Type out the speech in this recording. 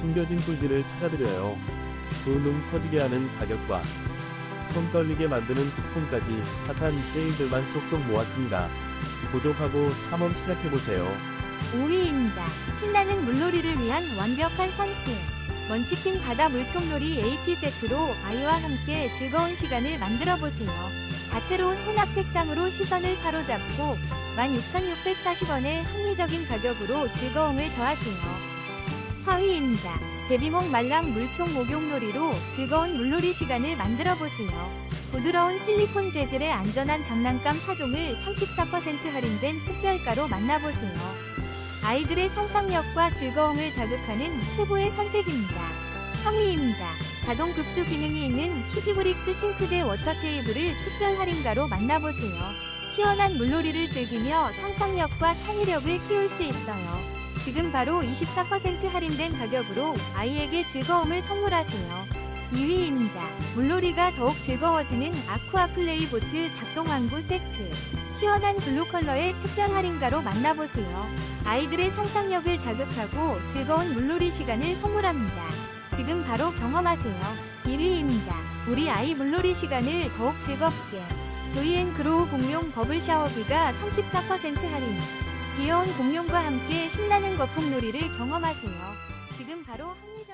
숨겨진 꿀들을 찾아드려요. 두눈 커지게 하는 가격과 손 떨리게 만드는 쿠폰까지 핫한 세일들만 쏙쏙 모았습니다. 구독하고 탐험 시작해보세요. 5위입니다. 신나는 물놀이를 위한 완벽한 선택. 먼치킨 바다 물총놀이 AT 세트로 아이와 함께 즐거운 시간을 만들어 보세요. 다채로운 혼합 색상으로 시선을 사로잡고 16,640원의 합리적인 가격으로 즐거움을 더하세요. 4위입니다. 데비몽 말랑 물총 목욕놀이로 즐거운 물놀이 시간을 만들어 보세요. 부드러운 실리콘 재질의 안전한 장난감 4종을 34% 할인된 특별가로 만나보세요. 아이들의 상상력과 즐거움을 자극하는 최고의 선택입니다. 3위입니다. 자동 급수 기능이 있는 키즈브릭스 싱크대 워터 테이블을 특별 할인가로 만나보세요. 시원한 물놀이를 즐기며 상상력과 창의력을 키울 수 있어요. 지금 바로 24% 할인된 가격으로 아이에게 즐거움을 선물하세요. 2위입니다. 물놀이가 더욱 즐거워지는 아쿠아 플레이 보트 작동 항구 세트. 시원한 블루 컬러의 특별 할인가로 만나보세요. 아이들의 상상력을 자극하고 즐거운 물놀이 시간을 선물합니다. 지금 바로 경험하세요. 1위입니다. 우리 아이 물놀이 시간을 더욱 즐겁게. 조이앤 그로우 공룡 버블 샤워기가 34% 할인. 귀여운 공룡과 함께 신나는 거품놀이를 경험하세요. 지금 바로 합류